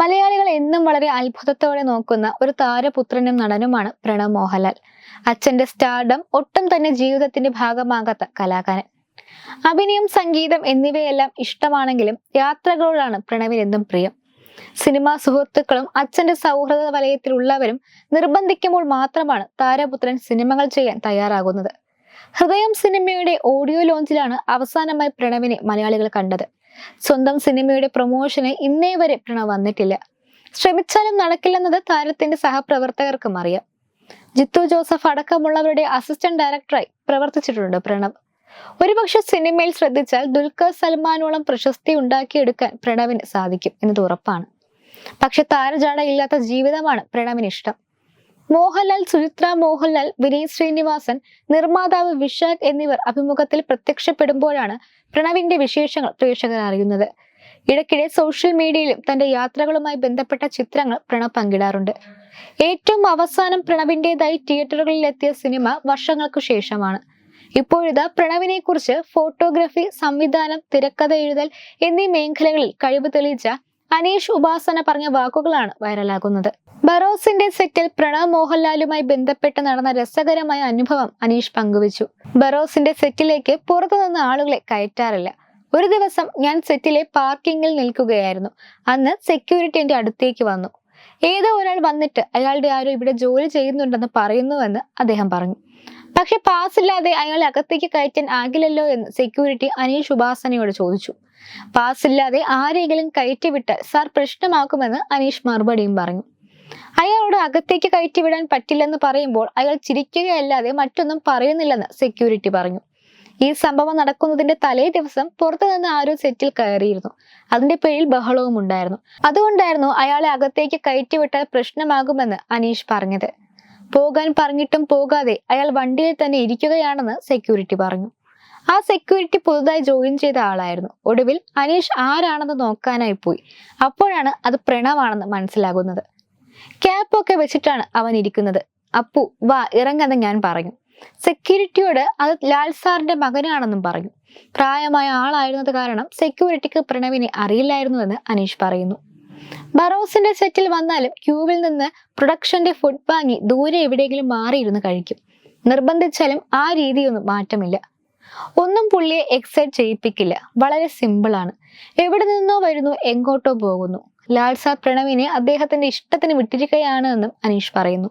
മലയാളികൾ എന്നും വളരെ അത്ഭുതത്തോടെ നോക്കുന്ന ഒരു താരപുത്രനും നടനുമാണ് പ്രണവ് മോഹൻലാൽ. അച്ഛന്റെ സ്റ്റാർഡം ഒട്ടും തന്നെ ജീവിതത്തിന്റെ ഭാഗമാകാത്ത കലാകാരൻ. അഭിനയം സംഗീതം എന്നിവയെല്ലാം ഇഷ്ടമാണെങ്കിലും യാത്രകളോടാണ് പ്രണവിന് എന്നും പ്രിയം. സിനിമാ സുഹൃത്തുക്കളും അച്ഛന്റെ സൗഹൃദ വലയത്തിലുള്ളവരും നിർബന്ധിക്കുമ്പോൾ മാത്രമാണ് താരപുത്രൻ സിനിമകൾ ചെയ്യാൻ തയ്യാറാകുന്നത്. ഹൃദയം സിനിമയുടെ ഓഡിയോ ലോഞ്ചിലാണ് അവസാനമായി പ്രണവിനെ മലയാളികൾ കണ്ടത്. സ്വന്തം സിനിമയുടെ പ്രൊമോഷന് ഇന്നേ വരെ പ്രണവ് വന്നിട്ടില്ല. ശ്രമിച്ചാലും നടക്കില്ലെന്നത് താരത്തിന്റെ സഹപ്രവർത്തകർക്കും അറിയാം. ജിത്തു ജോസഫ് അടക്കമുള്ളവരുടെ അസിസ്റ്റന്റ് ഡയറക്ടറായി പ്രവർത്തിച്ചിട്ടുണ്ട് പ്രണവ്. ഒരുപക്ഷെ സിനിമയിൽ ശ്രദ്ധിച്ചാൽ ദുൽഖർ സൽമാനോളം പ്രശസ്തി ഉണ്ടാക്കിയെടുക്കാൻ പ്രണവിന് സാധിക്കും എന്നത് ഉറപ്പാണ്. പക്ഷെ താരജാട ഇല്ലാത്ത ജീവിതമാണ് പ്രണവിന് ഇഷ്ടം മോഹൻലാൽ സുചിത്ര മോഹൻലാൽ വിനീത് ശ്രീനിവാസൻ നിർമ്മാതാവ് വിശാഖ് എന്നിവർ അഭിമുഖത്തിൽ പ്രത്യക്ഷപ്പെടുമ്പോഴാണ് പ്രണവിന്റെ വിശേഷങ്ങൾ പ്രേക്ഷകർ അറിയുന്നത്. ഇടയ്ക്കിടെ സോഷ്യൽ മീഡിയയിലും തന്റെ യാത്രകളുമായി ബന്ധപ്പെട്ട ചിത്രങ്ങൾ പ്രണവ് പങ്കിടാറുണ്ട്. ഏറ്റവും അവസാനം പ്രണവിന്റേതായി തിയേറ്ററുകളിൽ എത്തിയ സിനിമ വർഷങ്ങൾക്കു ശേഷമാണ്. ഇപ്പോഴിതാ പ്രണവിനെ കുറിച്ച് ഫോട്ടോഗ്രാഫി സംവിധാനം തിരക്കഥ എഴുതൽ എന്നീ മേഖലകളിൽ കഴിവ് തെളിയിച്ച അനീഷ് ഉപാസന പറഞ്ഞ വാക്കുകളാണ് വൈറലാകുന്നത്. ബറോസിന്റെ സെറ്റിൽ പ്രണവ് മോഹൻലാലുമായി ബന്ധപ്പെട്ട് നടന്ന രസകരമായ അനുഭവം അനീഷ് പങ്കുവച്ചു. ബറോസിന്റെ സെറ്റിലേക്ക് പുറത്തുനിന്ന് ആളുകളെ കയറ്റാറില്ല. ഒരു ദിവസം ഞാൻ സെറ്റിലെ പാർക്കിങ്ങിൽ നിൽക്കുകയായിരുന്നു. അന്ന് സെക്യൂരിറ്റി എന്റെ അടുത്തേക്ക് വന്നു. ഏതോ ഒരാൾ വന്നിട്ട് അയാളുടെ ആരോ ഇവിടെ ജോലി ചെയ്യുന്നുണ്ടെന്ന് പറയുന്നുവെന്ന് അദ്ദേഹം പറഞ്ഞു. പക്ഷെ പാസ് ഇല്ലാതെ അയാളെ അകത്തേക്ക് കയറ്റാൻ ആകില്ലല്ലോ എന്ന് സെക്യൂരിറ്റി അനിൽ ഉപാസനയോട് ചോദിച്ചു. പാസ് ഇല്ലാതെ ആരെങ്കിലും കയറ്റിവിട്ടാൽ സാർ പ്രശ്നമാക്കുമെന്ന് അനീഷ് മറുപടിയും പറഞ്ഞു. അയാളോട് അകത്തേക്ക് കയറ്റിവിടാൻ പറ്റില്ലെന്ന് പറയുമ്പോൾ അയാൾ ചിരിക്കുകയല്ലാതെ മറ്റൊന്നും പറയുന്നില്ലെന്ന് സെക്യൂരിറ്റി പറഞ്ഞു. ഈ സംഭവം നടക്കുന്നതിന്റെ തലേ ദിവസം പുറത്തു നിന്ന് ആരോ സെറ്റിൽ കയറിയിരുന്നു. അതിന്റെ പേരിൽ ബഹളവും ഉണ്ടായിരുന്നു. അതുകൊണ്ടായിരുന്നു അയാളെ അകത്തേക്ക് കയറ്റിവിട്ടാൽ പ്രശ്നമാകുമെന്ന് അനീഷ് പറഞ്ഞത്. പോകാൻ പറഞ്ഞിട്ടും പോകാതെ അയാൾ വണ്ടിയിൽ തന്നെ ഇരിക്കുകയാണെന്ന് സെക്യൂരിറ്റി പറഞ്ഞു. ആ സെക്യൂരിറ്റി പുതുതായി ജോയിൻ ചെയ്ത ആളായിരുന്നു. ഒടുവിൽ അനീഷ് ആരാണെന്ന് നോക്കാനായി പോയി. അപ്പോഴാണ് അത് പ്രണവാണെന്ന് മനസ്സിലാകുന്നത്. ക്യാപ്പ് ഒക്കെ വെച്ചിട്ടാണ് അവൻ ഇരിക്കുന്നത്. അപ്പു വാ ഇറങ്ങെന്ന് ഞാൻ പറഞ്ഞു. സെക്യൂരിറ്റിയോട് അത് ലാൽ സാറിന്റെ മകനാണെന്നും പറഞ്ഞു. പ്രായമായ ആളായിരുന്നത് കാരണം സെക്യൂരിറ്റിക്ക് പ്രണവിനെ അറിയില്ലായിരുന്നുവെന്ന് അനീഷ് പറയുന്നു. ബറോസിന്റെ സെറ്റിൽ വന്നാലും ക്യൂവിൽ നിന്ന് പ്രൊഡക്ഷന്റെ ഫുഡ് വാങ്ങി ദൂരെ എവിടെയെങ്കിലും മാറിയിരുന്ന് കഴിക്കും. നിർബന്ധിച്ചാലും ആ രീതിയൊന്നും മാറ്റമില്ല. ഒന്നും പുള്ളിയെ എക്സൈറ്റ് ചെയ്യിപ്പിക്കില്ല. വളരെ സിമ്പിളാണ് എവിടെ നിന്നോ വരുന്നു എങ്ങോട്ടോ പോകുന്നു. ലാൽസ പ്രണവിനെ അദ്ദേഹത്തിന്റെ ഇഷ്ടത്തിന് വിട്ടിരിക്കുകയാണ് എന്നും അനീഷ് പറയുന്നു.